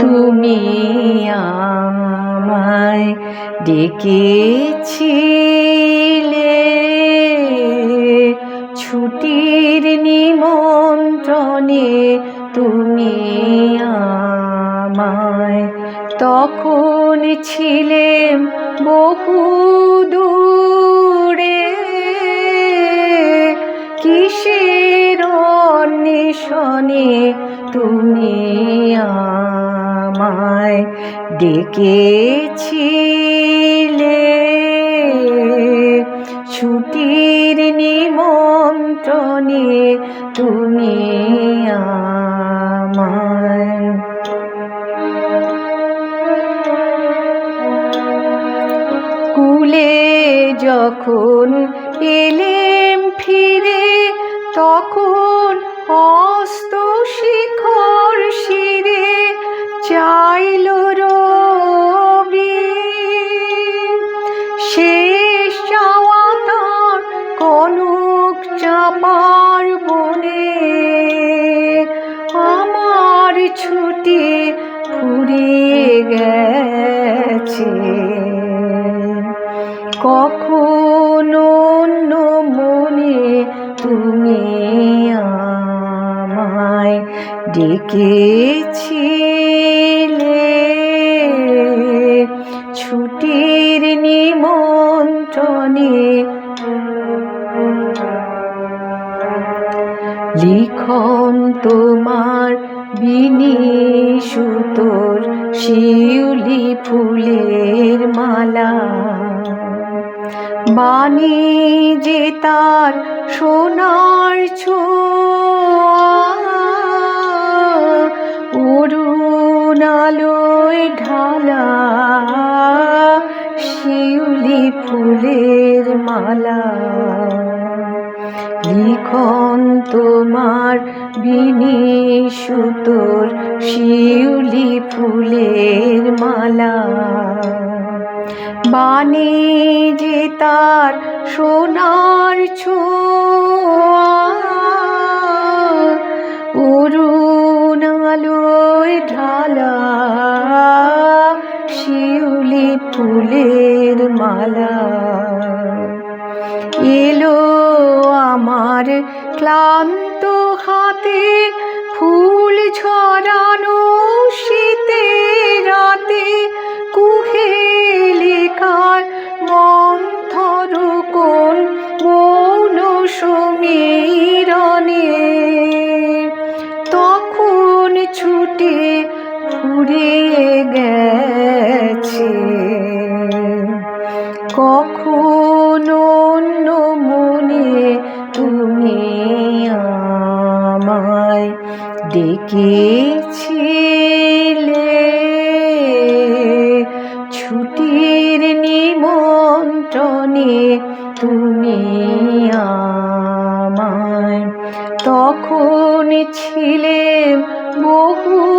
তুমি আমায় ডেকেছিলে ছুটির নিমন্ত্রণে তুমি আমায় তখন ছিলেম বহু দূরে। কিসের অন্বেষণে তুমি আমায় ডেকেছিলে। ছুটির নিমন্ত্রণে তুমি আমায় কুলে যখন এলেম ফিরে তখন ছুটি ফুরিয়ে গেছে। কখনো মনে তুমি আমায় ডেকেছিলে। ছুটির নিমন্ত্রণে লিখন তোমার সুতোর শিউলি ফুলের মালা। বাণী যে তার সোনার অরুণ আলোয় ঢালা শিউলি ফুলের মালা। লিখন তোমার বিনি সুতোর শিউলি ফুলের মালা। বাণী যে তার সোনার আলোয় ঢালা শিউলি ফুলের মালা। আমার ক্লান্ত হাতে ফুল ছড়ানো শীতে রাতে কুহেলিকার মন্থর কোন মৌন সমীরণে। তখন ছুটে ফুরিয়ে গেছে। কখনো মনে ডেকেছিলে ছুটির নিমন্ত্রণে তুমি আমায় তখন ছিলে বহু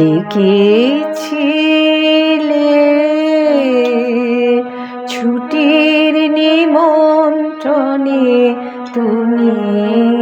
ডেকেছিলে ছুটির নিমন্ত্রণে তুমি